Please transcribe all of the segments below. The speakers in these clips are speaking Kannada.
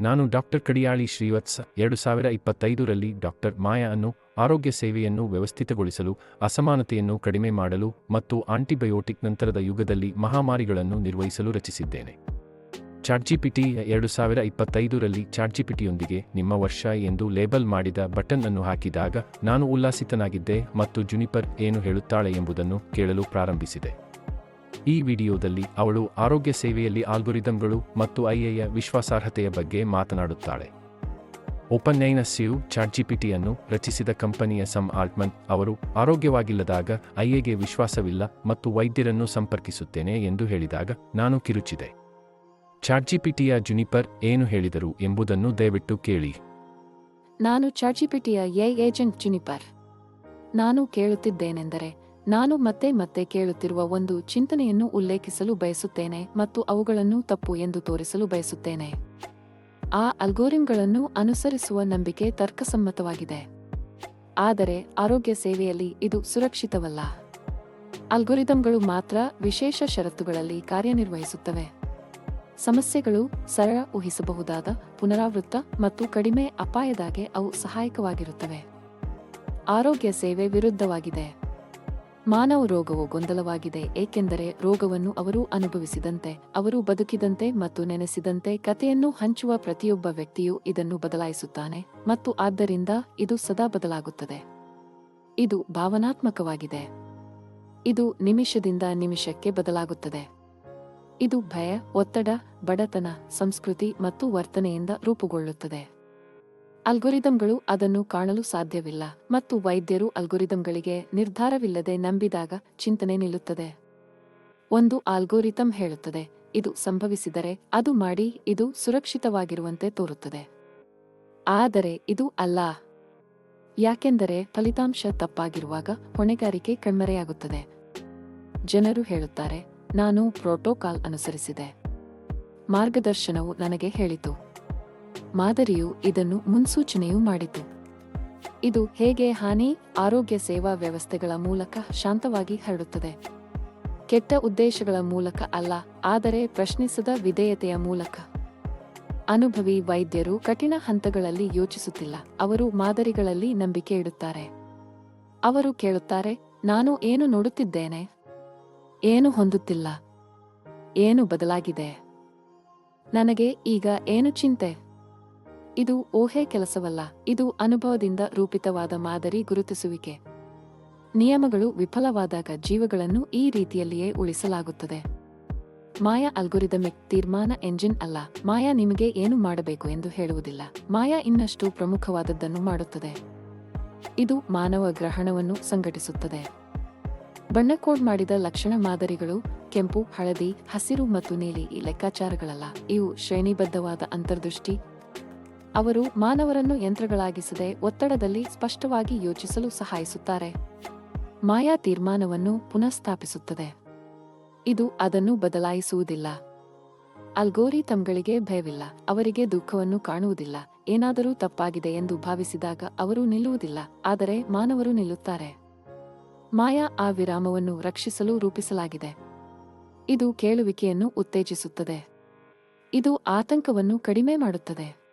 ನಾನು ಡಾಕ್ಟರ್ ಕಡಿಯಾಳಿ ಶ್ರೀವತ್ಸ ಎರಡು ಸಾವಿರ ಇಪ್ಪತ್ತೈದರಲ್ಲಿ ಡಾಕ್ಟರ್ ಮಾಯಾ ಅನ್ನು ಆರೋಗ್ಯ ಸೇವೆಯನ್ನು ವ್ಯವಸ್ಥಿತಗೊಳಿಸಲು, ಅಸಮಾನತೆಯನ್ನು ಕಡಿಮೆ ಮಾಡಲು ಮತ್ತು ಆಂಟಿಬಯೋಟಿಕ್ ನಂತರದ ಯುಗದಲ್ಲಿ ಮಹಾಮಾರಿಗಳನ್ನು ನಿರ್ವಹಿಸಲು ರಚಿಸಿದ್ದೇನೆ. ಚಾಟ್ಜಿಪಿಟಿ ಎರಡು ಸಾವಿರ ಇಪ್ಪತ್ತೈದರಲ್ಲಿ ಚಾಟ್ಜಿಪಿಟಿಯೊಂದಿಗೆ ನಿಮ್ಮ ವರ್ಷ ಎಂದು ಲೇಬಲ್ ಮಾಡಿದ ಬಟನ್ ಅನ್ನು ಹಾಕಿದಾಗ ನಾನು ಉಲ್ಲಾಸಿತನಾಗಿದ್ದೆ ಮತ್ತು ಜುನಿಪರ್ ಏನು ಹೇಳುತ್ತಾಳೆ ಎಂಬುದನ್ನು ಕೇಳಲು ಪ್ರಾರಂಭಿಸಿದೆ. ಈ ವಿಡಿಯೋದಲ್ಲಿ ಅವಳು ಆರೋಗ್ಯ ಸೇವೆಯಲ್ಲಿ ಆಲ್ಗೊರಿದಮ್ಗಳು ಮತ್ತು ಐಎಯ ವಿಶ್ವಾಸಾರ್ಹತೆಯ ಬಗ್ಗೆ ಮಾತನಾಡುತ್ತಾಳೆ. ಓಪನ್ಐನಸ್ಸಿಯು ಚಾಟ್ಜಿಪಿಟಿಯನ್ನು ರಚಿಸಿದ ಕಂಪನಿಯ ಸಮ್ ಆಲ್ಟ್ಮನ್ ಅವರು, ಆರೋಗ್ಯವಾಗಿಲ್ಲದಾಗ ಐಎಗೆ ವಿಶ್ವಾಸವಿಲ್ಲ ಮತ್ತು ವೈದ್ಯರನ್ನು ಸಂಪರ್ಕಿಸುತ್ತೇನೆ ಎಂದು ಹೇಳಿದಾಗ ನಾನು ಕಿರುಚಿದೆ. ಚಾಟ್ಜಿಪಿಟಿಯ ಜುನಿಪರ್ ಏನು ಹೇಳಿದರು ಎಂಬುದನ್ನು ದಯವಿಟ್ಟು ಕೇಳಿ. ನಾನು ಚಾಟ್ಜಿಪಿಟಿಯ ಎ ಏಜೆಂಟ್ ಜುನಿಪರ್. ನಾನು ಕೇಳುತ್ತಿದ್ದೇನೆಂದರೆ ನಾನು ಮತ್ತೆ ಮತ್ತೆ ಕೇಳುತ್ತಿರುವ ಒಂದು ಚಿಂತನೆಯನ್ನು ಉಲ್ಲೇಖಿಸಲು ಬಯಸುತ್ತೇನೆ ಮತ್ತು ಅವುಗಳನ್ನು ತಪ್ಪು ಎಂದು ತೋರಿಸಲು ಬಯಸುತ್ತೇನೆ. ಆ ಅಲ್ಗೋರಿಮ್ಗಳನ್ನು ಅನುಸರಿಸುವ ನಂಬಿಕೆ ತರ್ಕಸಮ್ಮತವಾಗಿದೆ. ಆದರೆ ಆರೋಗ್ಯ ಸೇವೆಯಲ್ಲಿ ಇದು ಸುರಕ್ಷಿತವಲ್ಲ. ಅಲ್ಗೊರಿದಮ್ಗಳು ಮಾತ್ರ ವಿಶೇಷ ಷರತ್ತುಗಳಲ್ಲಿ ಕಾರ್ಯನಿರ್ವಹಿಸುತ್ತವೆ. ಸಮಸ್ಯೆಗಳು ಸರಳ ಊಹಿಸಬಹುದಾದ ಪುನರಾವೃತ್ತ ಮತ್ತು ಕಡಿಮೆ ಅಪಾಯದಾಗೆ ಅವು ಸಹಾಯಕವಾಗಿರುತ್ತವೆ. ಆರೋಗ್ಯ ಸೇವೆ ವಿರುದ್ಧವಾಗಿದೆ. ಮಾನವ ರೋಗವು ಗೊಂದಲವಾಗಿದೆ, ಏಕೆಂದರೆ ರೋಗವನ್ನು ಅವರು ಅನುಭವಿಸಿದಂತೆ, ಅವರು ಬದುಕಿದಂತೆ ಮತ್ತು ನೆನೆಸಿದಂತೆ ಕಥೆಯನ್ನು ಹಂಚುವ ಪ್ರತಿಯೊಬ್ಬ ವ್ಯಕ್ತಿಯು ಇದನ್ನು ಬದಲಾಯಿಸುತ್ತಾನೆ ಮತ್ತು ಆದ್ದರಿಂದ ಇದು ಸದಾ ಬದಲಾಗುತ್ತದೆ. ಇದು ಭಾವನಾತ್ಮಕವಾಗಿದೆ. ಇದು ನಿಮಿಷದಿಂದ ನಿಮಿಷಕ್ಕೆ ಬದಲಾಗುತ್ತದೆ. ಇದು ಭಯ, ಒತ್ತಡ, ಬಡತನ, ಸಂಸ್ಕೃತಿ ಮತ್ತು ವರ್ತನೆಯಿಂದ ರೂಪುಗೊಳ್ಳುತ್ತದೆ. ಅಲ್ಗೊರಿದಮ್ಗಳು ಅದನ್ನು ಕಾಣಲು ಸಾಧ್ಯವಿಲ್ಲ ಮತ್ತು ವೈದ್ಯರು ಅಲ್ಗೊರಿದಮ್ಗಳಿಗೆ ನಿರ್ಧಾರವಿಲ್ಲದೆ ನಂಬಿದಾಗ ಚಿಂತನೆ ನಿಲ್ಲುತ್ತದೆ. ಒಂದು ಆಲ್ಗೋರಿತಮ್ ಹೇಳುತ್ತದೆ, ಇದು ಸಂಭವಿಸಿದರೆ ಅದು ಮಾಡಿ, ಇದು ಸುರಕ್ಷಿತವಾಗಿರುವಂತೆ ತೋರುತ್ತದೆ. ಆದರೆ ಇದು ಅಲ್ಲ. ಯಾಕೆಂದರೆ ಫಲಿತಾಂಶ ತಪ್ಪಾಗಿರುವಾಗ ಹೊಣೆಗಾರಿಕೆ ಕಣ್ಮರೆಯಾಗುತ್ತದೆ. ಜನರು ಹೇಳುತ್ತಾರೆ, ನಾನು ಪ್ರೋಟೋಕಾಲ್ ಅನುಸರಿಸಿದೆ. ಮಾರ್ಗದರ್ಶನವು ನನಗೆ ಹೇಳಿತು. ಮಾದರಿಯು ಇದನ್ನು ಮುನ್ಸೂಚನೆಯೂ ಮಾಡಿತು. ಇದು ಹೇಗೆ ಹಾನಿ, ಆರೋಗ್ಯ ಸೇವಾ ವ್ಯವಸ್ಥೆಗಳ ಮೂಲಕ ಶಾಂತವಾಗಿ ಹರಡುತ್ತದೆ. ಕೆಟ್ಟ ಉದ್ದೇಶಗಳ ಮೂಲಕ ಅಲ್ಲ, ಆದರೆ ಪ್ರಶ್ನಿಸದ ವಿಧೇಯತೆಯ ಮೂಲಕ. ಅನುಭವಿ ವೈದ್ಯರು ಕಠಿಣ ಹಂತಗಳಲ್ಲಿ ಯೋಚಿಸುತ್ತಿಲ್ಲ, ಅವರು ಮಾದರಿಗಳಲ್ಲಿ ನಂಬಿಕೆ ಇಡುತ್ತಾರೆ. ಅವರು ಕೇಳುತ್ತಾರೆ, ನಾನು ಏನು ನೋಡುತ್ತಿದ್ದೇನೆ? ಏನು ಹೊಂದುತ್ತಿಲ್ಲ? ಏನು ಬದಲಾಗಿದೆ? ನನಗೆ ಈಗ ಏನು ಚಿಂತೆ? ಇದು ಊಹೆ ಕೆಲಸವಲ್ಲ, ಇದು ಅನುಭವದಿಂದ ರೂಪಿತವಾದ ಮಾದರಿ ಗುರುತಿಸುವಿಕೆ. ನಿಯಮಗಳು ವಿಫಲವಾದಾಗ ಜೀವಗಳನ್ನು ಈ ರೀತಿಯಲ್ಲಿಯೇ ಉಳಿಸಲಾಗುತ್ತದೆ. ಮಾಯಾ ಅಲ್ಗೊರಿದಮಿಕ್ ತೀರ್ಮಾನ ಎಂಜಿನ್ ಅಲ್ಲ, ಮಾಯಾ ನಿಮಗೆ ಏನು ಮಾಡಬೇಕು ಎಂದು ಹೇಳುವುದಿಲ್ಲ, ಮಾಯಾ ಇನ್ನಷ್ಟು ಪ್ರಮುಖವಾದದ್ದನ್ನು ಮಾಡುತ್ತದೆ. ಇದು ಮಾನವ ಗ್ರಹಣವನ್ನು ಸಂಘಟಿಸುತ್ತದೆ. ಬಣ್ಣ ಕೋಡ್ ಮಾಡಿದ ಲಕ್ಷಣ ಮಾದರಿಗಳು ಕೆಂಪು, ಹಳದಿ, ಹಸಿರು ಮತ್ತು ನೀಲಿ ಈ ಲೆಕ್ಕಾಚಾರಗಳಲ್ಲ, ಇವು ಶ್ರೇಣಿಬದ್ಧವಾದ ಅಂತರ್ದೃಷ್ಟಿ ಅವರು ಮಾನವರನ್ನು ಯಂತ್ರಗಳಾಗಿಸದೆ ಒತ್ತಡದಲ್ಲಿ ಸ್ಪಷ್ಟವಾಗಿ ಯೋಚಿಸಲು ಸಹಾಯಿಸುತ್ತಾರೆ. ಮಾಯಾ ತೀರ್ಮಾನವನ್ನು ಪುನಃಸ್ಥಾಪಿಸುತ್ತದೆ. ಇದು ಅದನ್ನು ಬದಲಾಯಿಸುವುದಿಲ್ಲ. ಅಲ್ಗೋರಿತಮ್ಗಳಿಗೆ ಭಯವಿಲ್ಲ. ಅವರಿಗೆ ದುಃಖವನ್ನು ಕಾಣುವುದಿಲ್ಲ. ಏನಾದರೂ ತಪ್ಪಾಗಿದೆ ಎಂದು ಭಾವಿಸಿದಾಗ ಅವರು ನಿಲ್ಲುವುದಿಲ್ಲ. ಆದರೆ ಮಾನವರು ನಿಲ್ಲುತ್ತಾರೆ. ಮಾಯಾ ಆ ವಿರಾಮವನ್ನು ರಕ್ಷಿಸಲು ರೂಪಿಸಲಾಗಿದೆ. ಇದು ಕೇಳುವಿಕೆಯನ್ನು ಉತ್ತೇಜಿಸುತ್ತದೆ. ಇದು ಆತಂಕವನ್ನು ಕಡಿಮೆ ಮಾಡುತ್ತದೆ.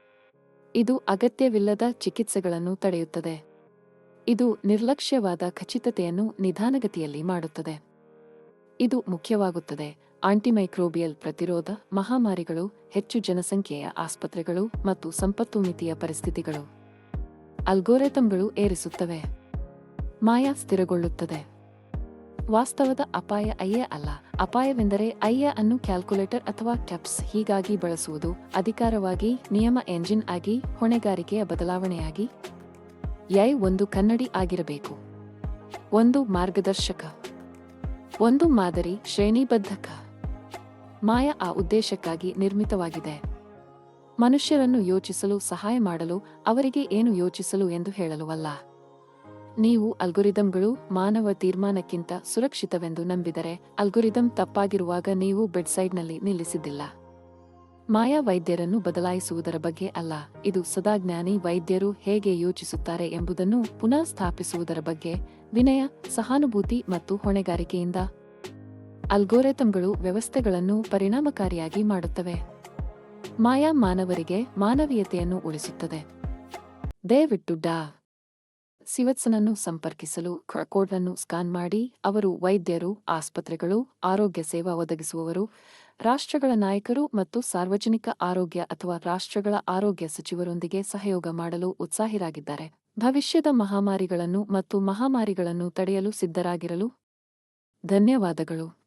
ಇದು ಅಗತ್ಯವಿಲ್ಲದ ಚಿಕಿತ್ಸೆಗಳನ್ನು ತಡೆಯುತ್ತದೆ. ಇದು ನಿರ್ಲಕ್ಷ್ಯವಾದ ಖಚಿತತೆಯನ್ನು ನಿಧಾನಗತಿಯಲ್ಲಿ ಮಾಡುತ್ತದೆ. ಇದು ಮುಖ್ಯವಾಗುತ್ತದೆ. ಆಂಟಿಮೈಕ್ರೋಬಿಯಲ್ ಪ್ರತಿರೋಧ, ಮಹಾಮಾರಿಗಳು, ಹೆಚ್ಚು ಜನಸಂಖ್ಯೆಯ ಆಸ್ಪತ್ರೆಗಳು ಮತ್ತು ಸಂಪತ್ತು ಮಿತಿಯ ಪರಿಸ್ಥಿತಿಗಳು. ಅಲ್ಗೋರೆತಂಗಳು ಏರಿಸುತ್ತವೆ. ಮಾಯಾ ಸ್ಥಿರಗೊಳ್ಳುತ್ತದೆ. ವಾಸ್ತವದ ಅಪಾಯ ಅಯ್ಯ ಅಲ್ಲ. ಅಪಾಯವೆಂದರೆ ಅಯ್ಯ ಅನ್ನು ಕ್ಯಾಲ್ಕುಲೇಟರ್ ಅಥವಾ ಟ್ಯಾಪ್ಸ್ ಹೀಗಾಗಿ ಬಳಸುವುದು, ಅಧಿಕಾರವಾಗಿ, ನಿಯಮ ಎಂಜಿನ್ ಆಗಿ, ಹೊಣೆಗಾರಿಕೆಯ ಬದಲಾವಣೆಯಾಗಿ. ಯೈ ಒಂದು ಕನ್ನಡಿ ಆಗಿರಬೇಕು. ಒಂದು ಮಾರ್ಗದರ್ಶಕ. ಒಂದು ಮಾದರಿ ಶ್ರೇಣಿಬದ್ಧಕ. ಮಾಯ ಆ ಉದ್ದೇಶಕ್ಕಾಗಿ ನಿರ್ಮಿತವಾಗಿದೆ. ಮನುಷ್ಯರನ್ನು ಯೋಚಿಸಲು, ಸಹಾಯ ಮಾಡಲು, ಅವರಿಗೆ ಏನು ಯೋಚಿಸಲು ಎಂದು ಹೇಳಲು ಅಲ್ಲ. ನೀವು ಅಲ್ಗೊರಿದಮ್ಗಳು ಮಾನವ ತೀರ್ಮಾನಕ್ಕಿಂತ ಸುರಕ್ಷಿತವೆಂದು ನಂಬಿದರೆ ಅಲ್ಗೊರಿದಮ್ ತಪ್ಪಾಗಿರುವಾಗ ನೀವು ಬೆಡ್ಸೈಡ್ನಲ್ಲಿ ನಿಲ್ಲಿಸಿದ್ದಿಲ್ಲ. ಮಾಯಾ ವೈದ್ಯರನ್ನು ಬದಲಾಯಿಸುವುದರ ಬಗ್ಗೆ ಅಲ್ಲ, ಇದು ಸದಾಜ್ಞಾನಿ ವೈದ್ಯರು ಹೇಗೆ ಯೋಚಿಸುತ್ತಾರೆ ಎಂಬುದನ್ನು ಪುನಃ ಸ್ಥಾಪಿಸುವುದರ ಬಗ್ಗೆ ವಿನಯ, ಸಹಾನುಭೂತಿ ಮತ್ತು ಹೊಣೆಗಾರಿಕೆಯಿಂದ ಅಲ್ಗೋರೆತಮ್ಗಳು ವ್ಯವಸ್ಥೆಗಳನ್ನು ಪರಿಣಾಮಕಾರಿಯಾಗಿ ಮಾಡುತ್ತವೆ. ಮಾಯಾ ಮಾನವರಿಗೆ ಮಾನವೀಯತೆಯನ್ನು ಉಳಿಸುತ್ತದೆ. ದಯವಿಟ್ಟು ಡಾ. ಸಿವತ್ಸನನ್ನು ಸಂಪರ್ಕಿಸಲು ಕೋಡ್ ಅನ್ನು ಸ್ಕ್ಯಾನ್ ಮಾಡಿ, ಅವರು ವೈದ್ಯರು, ಆಸ್ಪತ್ರೆಗಳು, ಆರೋಗ್ಯ ಸೇವಾ ಒದಗಿಸುವವರು, ರಾಷ್ಟ್ರಗಳ ನಾಯಕರು ಮತ್ತು ಸಾರ್ವಜನಿಕ ಆರೋಗ್ಯ ಅಥವಾ ರಾಷ್ಟ್ರಗಳ ಆರೋಗ್ಯ ಸಚಿವರೊಂದಿಗೆ ಸಹಯೋಗ ಮಾಡಲು ಉತ್ಸಾಹಿರಾಗಿದ್ದಾರೆ. ಭವಿಷ್ಯದ ಮಹಾಮಾರಿಗಳನ್ನು ಮತ್ತು ಮಹಾಮಾರಿಗಳನ್ನು ತಡೆಯಲು ಸಿದ್ಧರಾಗಿರಲು ಧನ್ಯವಾದಗಳು.